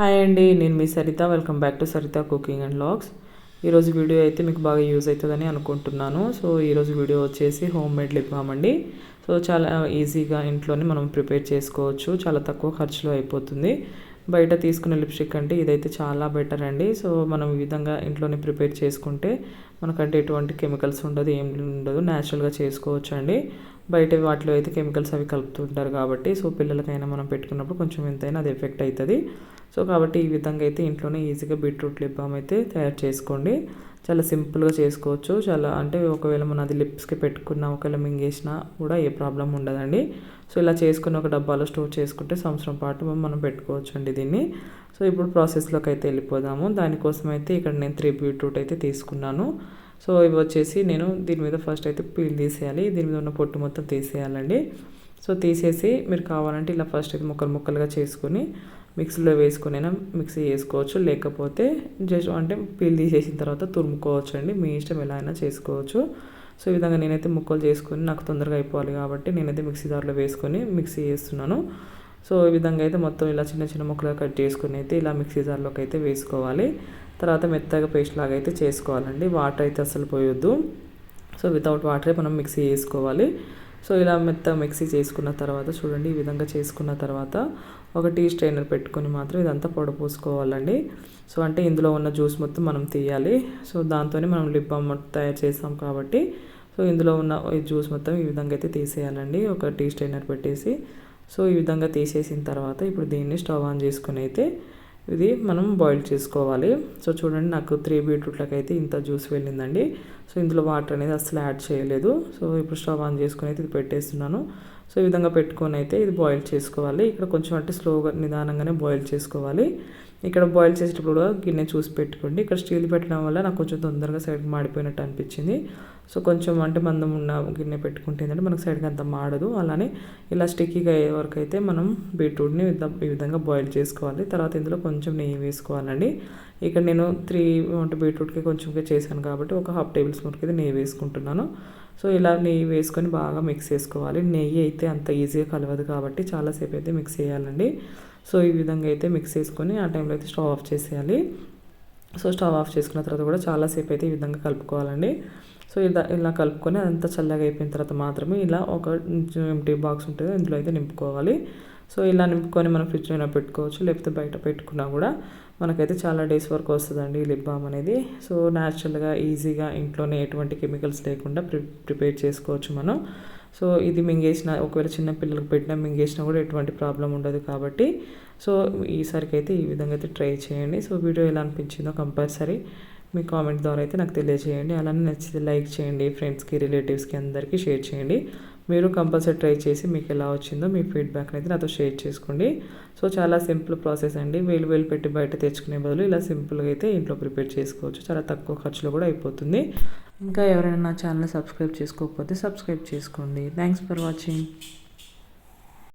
Hi అండి నేను మీ Saritha. Welcome back to Saritha cooking and vlogs ఈరోజు వీడియో అయితే మీకు బాగా యూజ్ అవుతుందని అనుకుంటున్నాను. సో ఈరోజు వీడియో వచ్చేసి హోమ్ మేడ్ లిప్ బామ్ అండి. సో చాలా ఈజీగా ఇంట్లోనే మనం ప్రిపేర్ చేసుకోవచ్చు. చాలా తక్కువ ఖర్చులో అయిపోతుంది. బయట తీసుకునే లిప్స్టిక్ అంటే ఇదైతే చాలా బెటర్ అండి. సో మనం ఈ విధంగా ఇంట్లోనే ప్రిపేర్ చేసుకుంటే మనకంటే ఎటువంటి కెమికల్స్ ఉండదు ఏం ఉండదు. న్యాచురల్గా చేసుకోవచ్చు అండి బయట వాటిలో అయితే కెమికల్స్ అవి కలుపుతుంటారు కాబట్టి సో పిల్లలకైనా మనం పెట్టుకున్నప్పుడు కొంచెం ఎంతైనా అది ఎఫెక్ట్ అవుతుంది. సో కాబట్టి ఈ విధంగా అయితే ఇంట్లోనే ఈజీగా బీట్రూట్ లిప్ బామ్ అయితే తయారు చేసుకోండి. చాలా సింపుల్గా చేసుకోవచ్చు. చాలా అంటే ఒకవేళ మనం అది లిప్స్కి పెట్టుకున్న ఒకవేళ మింగేసినా కూడా ఏ ప్రాబ్లం ఉండదండి. సో ఇలా చేసుకుని ఒక డబ్బాలో స్టోర్ చేసుకుంటే సంవత్సరం పాటు మనం పెట్టుకోవచ్చు అండి దీన్ని. సో ఇప్పుడు ప్రాసెస్లోకి అయితే వెళ్ళిపోదాము. దానికోసం అయితే ఇక్కడ నేను త్రీ బీట్రూట్ అయితే తీసుకున్నాను. సో ఇవి వచ్చేసి నేను దీని మీద ఫస్ట్ అయితే పీల్ తీసేయాలి. దీని మీద ఉన్న పొట్టు మొత్తం తీసేయాలండి. సో తీసేసి మీరు కావాలంటే ఇలా ఫస్ట్ అయితే ముక్కలు ముక్కలుగా చేసుకొని మిక్సీలో వేసుకునైనా మిక్సీ చేసుకోవచ్చు. లేకపోతే జస్ట్ అంటే పీల్ తీసేసిన తర్వాత తురుముకోవచ్చు అండి మీ ఇష్టం ఎలా అయినా చేసుకోవచ్చు. సో ఈ విధంగా నేనైతే ముక్కలు చేసుకుని నాకు తొందరగా అయిపోవాలి కాబట్టి నేనైతే మిక్సీ దారిలో వేసుకొని మిక్సీ చేస్తున్నాను. సో ఈ విధంగా అయితే మొత్తం ఇలా చిన్న చిన్న ముక్కలుగా కట్ చేసుకుని అయితే ఇలా మిక్సీ జార్లోకి అయితే వేసుకోవాలి. తర్వాత మెత్తగా పేస్ట్ లాగా అయితే చేసుకోవాలండి. వాటర్ అయితే అసలు పోయొద్దు. సో వితౌట్ వాటరే మనం మిక్సీ చేసుకోవాలి. సో ఇలా మెత్త మిక్సీ చేసుకున్న తర్వాత చూడండి ఈ విధంగా చేసుకున్న తర్వాత ఒక టీ స్ట్రైనర్ పెట్టుకొని మాత్రం ఇదంతా పొడపోసుకోవాలండి సో అంటే ఇందులో ఉన్న జ్యూస్ మొత్తం మనం తీయాలి. సో దాంతోనే మనం లిప్ బామ్ తయారు చేస్తాం కాబట్టి సో ఇందులో ఉన్న ఈ జ్యూస్ మొత్తం ఈ విధంగా అయితే తీసేయాలండి. ఒక టీ స్ట్రైనర్ పెట్టేసి సో ఈ విధంగా తీసేసిన తర్వాత ఇప్పుడు దీన్ని స్టవ్ ఆన్ చేసుకుని అయితే ఇది మనం బాయిల్ చేసుకోవాలి. సో చూడండి నాకు త్రీ బీట్రూట్లకు అయితే ఇంత జ్యూస్ వెళ్ళిందండి. సో ఇందులో వాటర్ అనేది అసలు యాడ్ చేయలేదు. సో ఇప్పుడు స్టవ్ ఆన్ చేసుకుని అయితే ఇది పెట్టేస్తున్నాను. సో ఈ విధంగా పెట్టుకొని అయితే ఇది బాయిల్ చేసుకోవాలి. ఇక్కడ కొంచెం అంటే స్లోగా నిదానంగానే బాయిల్ చేసుకోవాలి. ఇక్కడ బాయిల్ చేసేటప్పుడు కూడా గిన్నె చూసి పెట్టుకోండి. ఇక్కడ స్టీల్ పెట్టడం వల్ల నాకు కొంచెం తొందరగా సైడ్ మాడిపోయినట్టు అనిపించింది. సో కొంచెం అంటే మందం ఉన్న గిన్నె పెట్టుకుంటే ఏంటంటే మనకు సైడ్కి అంత మాడదు. అలానే ఇలా స్టిక్కీగా అయ్యే వరకు అయితే మనం బీట్రూట్ని ఈ విధంగా బాయిల్ చేసుకోవాలి. తర్వాత ఇందులో కొంచెం నెయ్యి వేసుకోవాలండి. ఇక్కడ నేను త్రీ అంటే బీట్రూట్కి కొంచెం చేశాను కాబట్టి ఒక హాఫ్ టేబుల్ స్పూన్కి అయితే నెయ్యి వేసుకుంటున్నాను. సో ఇలా నెయ్యి వేసుకొని బాగా మిక్స్ చేసుకోవాలి. నెయ్యి అయితే అంత ఈజీగా కలవదు కాబట్టి చాలాసేపు అయితే మిక్స్ చేయాలండి. సో ఈ విధంగా అయితే మిక్స్ చేసుకొని ఆ టైంలో అయితే స్టవ్ ఆఫ్ చేసేయాలి. సో స్టవ్ ఆఫ్ చేసుకున్న తర్వాత కూడా చాలాసేపు అయితే ఈ విధంగా కలుపుకోవాలండి. సో ఇలా ఇలా కలుపుకొని అదంతా చల్లగా అయిపోయిన తర్వాత మాత్రమే ఇలా ఒక ఎంటీ బాక్స్ ఉంటుంది ఇందులో అయితే నింపుకోవాలి. సో ఇలా నింపుకొని మనం ఫ్రిడ్జ్లో పెట్టుకోవచ్చు లేకపోతే బయట పెట్టుకున్నా కూడా మనకైతే చాలా డేస్ వరకు వస్తుందండి లిప్ బామ్ అనేది. సో న్యాచురల్గా ఈజీగా ఇంట్లోనే ఎటువంటి కెమికల్స్ లేకుండా ప్రి ప్రిపేర్ చేసుకోవచ్చు మనం. సో ఇది మింగేసిన ఒకవేళ చిన్న పిల్లలకు పెట్టినా మింగేసినా కూడా ఎటువంటి ప్రాబ్లం ఉండదు కాబట్టి. సో ఈసారికి అయితే ఈ విధంగా అయితే ట్రై చేయండి. సో వీడియో ఎలా అనిపించిందో కంపల్సరీ మీ కామెంట్ ద్వారా అయితే నాకు తెలియజేయండి. అలానే నచ్చితే లైక్ చేయండి ఫ్రెండ్స్కి రిలేటివ్స్కి అందరికీ షేర్ చేయండి. మీరు కంపల్సరీ ట్రై చేసి మీకు ఎలా వచ్చిందో మీ ఫీడ్బ్యాక్ అయితే నాతో షేర్ చేసుకోండి. సో చాలా సింపుల్ ప్రాసెస్ అండి. వేలు వేలు పెట్టి బయట తెచ్చుకునే బదులు ఇలా సింపుల్గా అయితే ఇంట్లో ప్రిపేర్ చేసుకోవచ్చు. చాలా తక్కువ ఖర్చులో కూడా అయిపోతుంది. ఇంకా ఎవరైనా నా ఛానల్ సబ్స్క్రైబ్ చేసుకోకపోతే సబ్స్క్రైబ్ చేసుకోండి. Thanks for watching